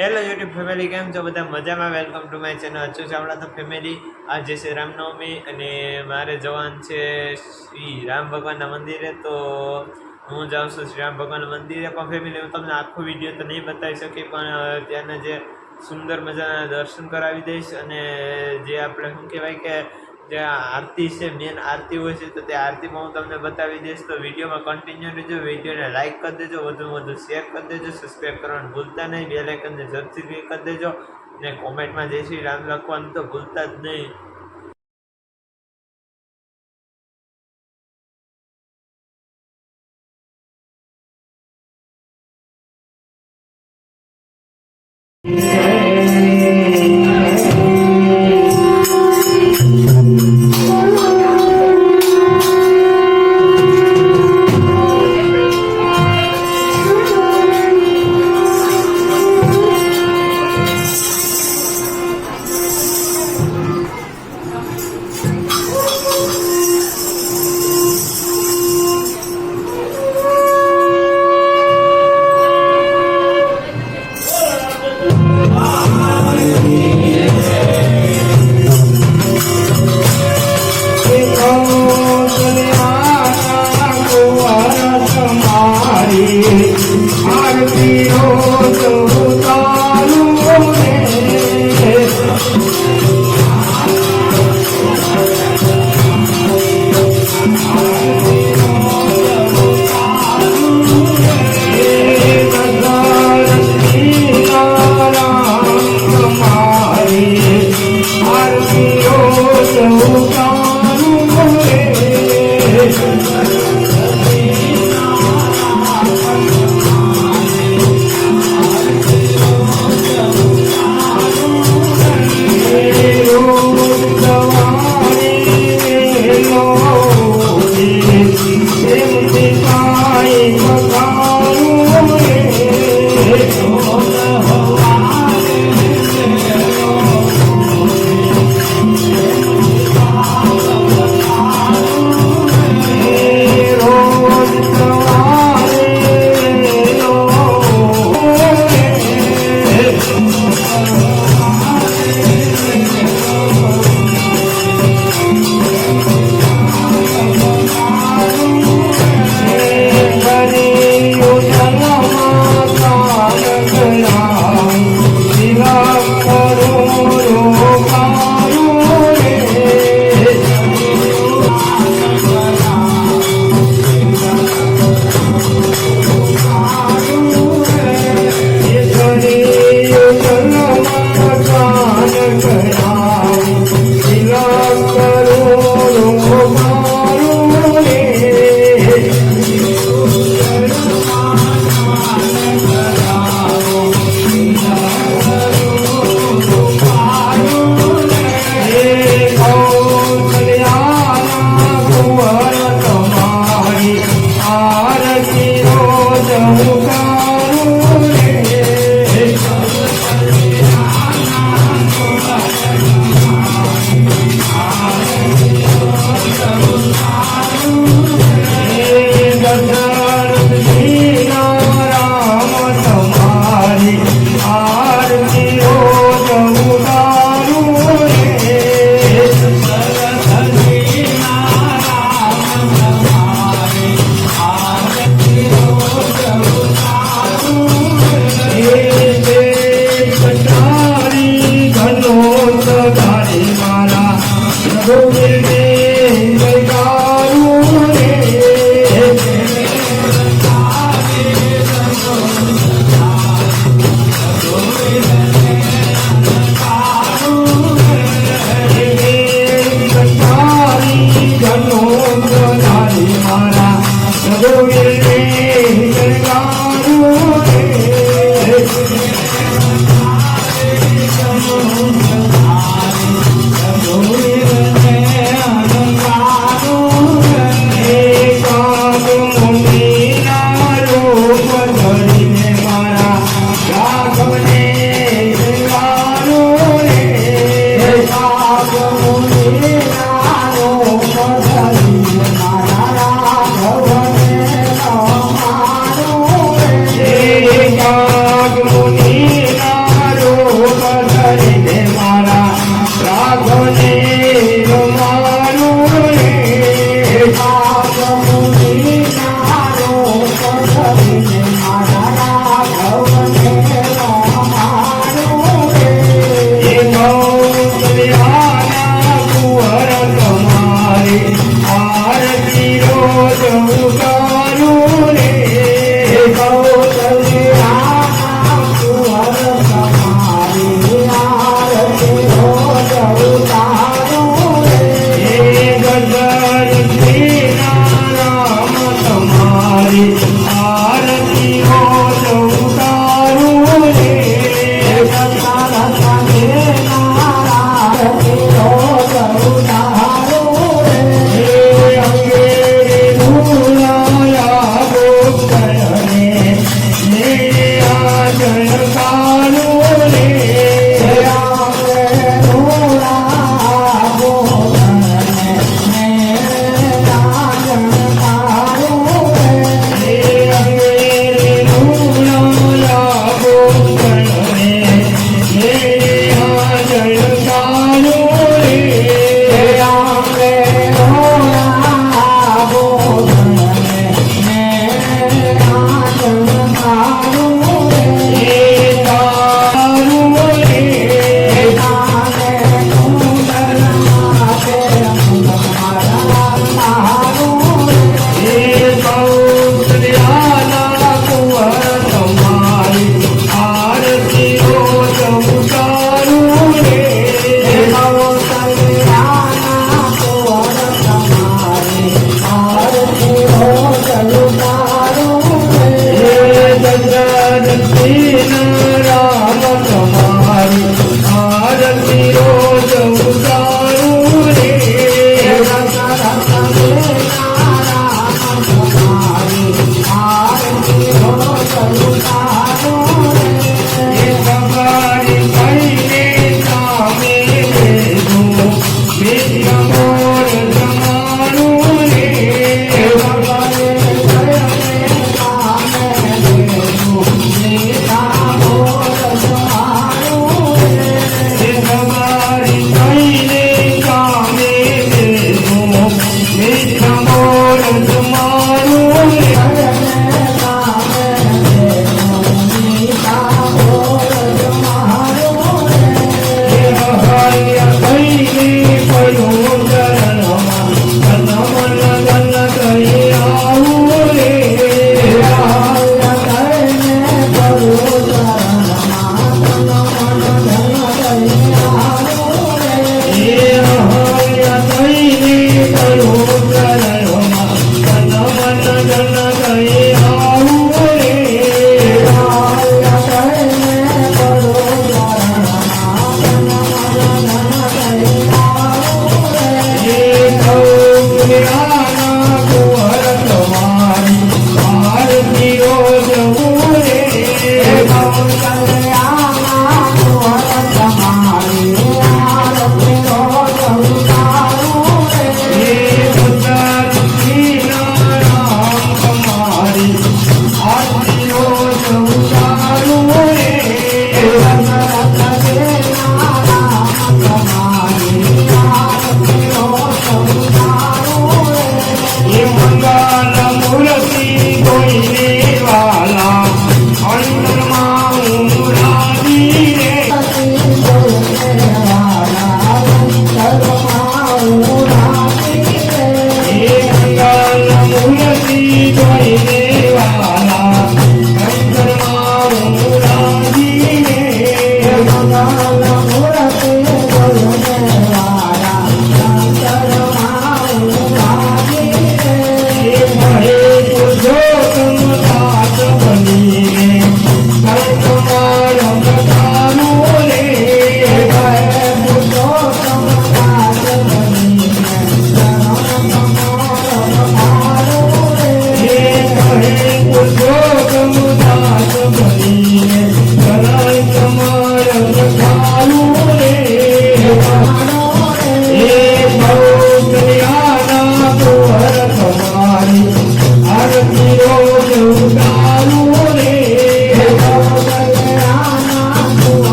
Hello YouTube family કેમ છો બધા? મજામાં? વેલકમ ટુ માય ચેનલ અચ્છું ચાવડા તો ફેમિલી આજે છે રામનવમી અને મારે જવાનું છે શ્રી રામ ભગવાનના મંદિરે, તો હું જાઉં છું શ્રી રામ ભગવાનના મંદિરે. પણ ફેમિલી હું તમને આખો વીડિયો તો નહીં બતાવી શકી, પણ ત્યાંના જે સુંદર મજાના દર્શન કરાવી દઈશ અને જે આપણે શું કહેવાય કે જે આરતી છે મેન આરતી હોય છે, તો તે આરતીમાં હું તમને બતાવી દઈશ. તો વિડીયોમાં કન્ટિન્યુ રહેજો, વિડીયોને લાઇક કરી દેજો, વધુમાં વધુ શેર કરી દેજો સબસ્ક્રાઈબ કરવાનું ભૂલતા નહીં બે લાઇકનને ઝડપથી ક્લિક કરી દેજો ને કોમેન્ટમાં જય શ્રી રામ લખવાનું તો ભૂલતા જ નહીં. தேவே எங்கள் காலூரே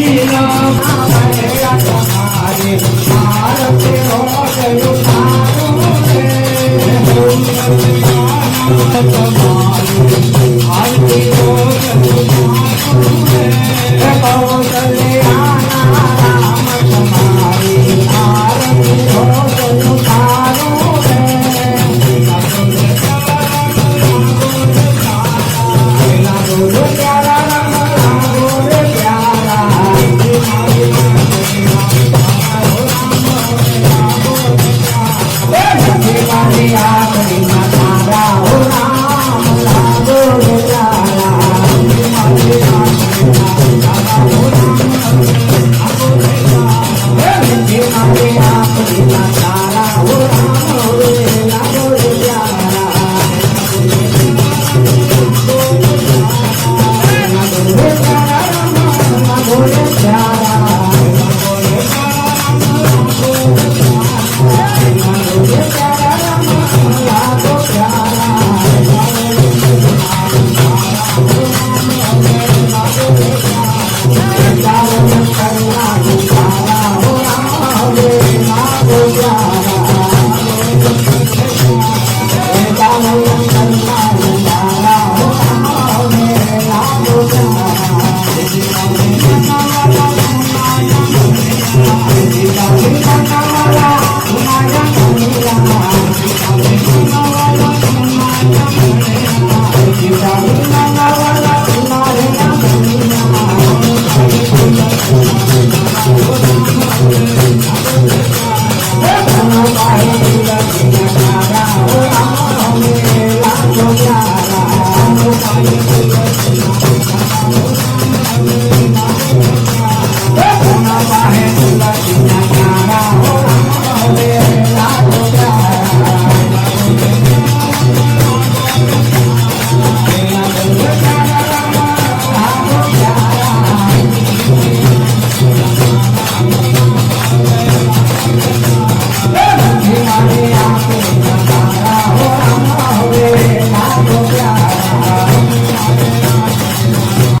लीला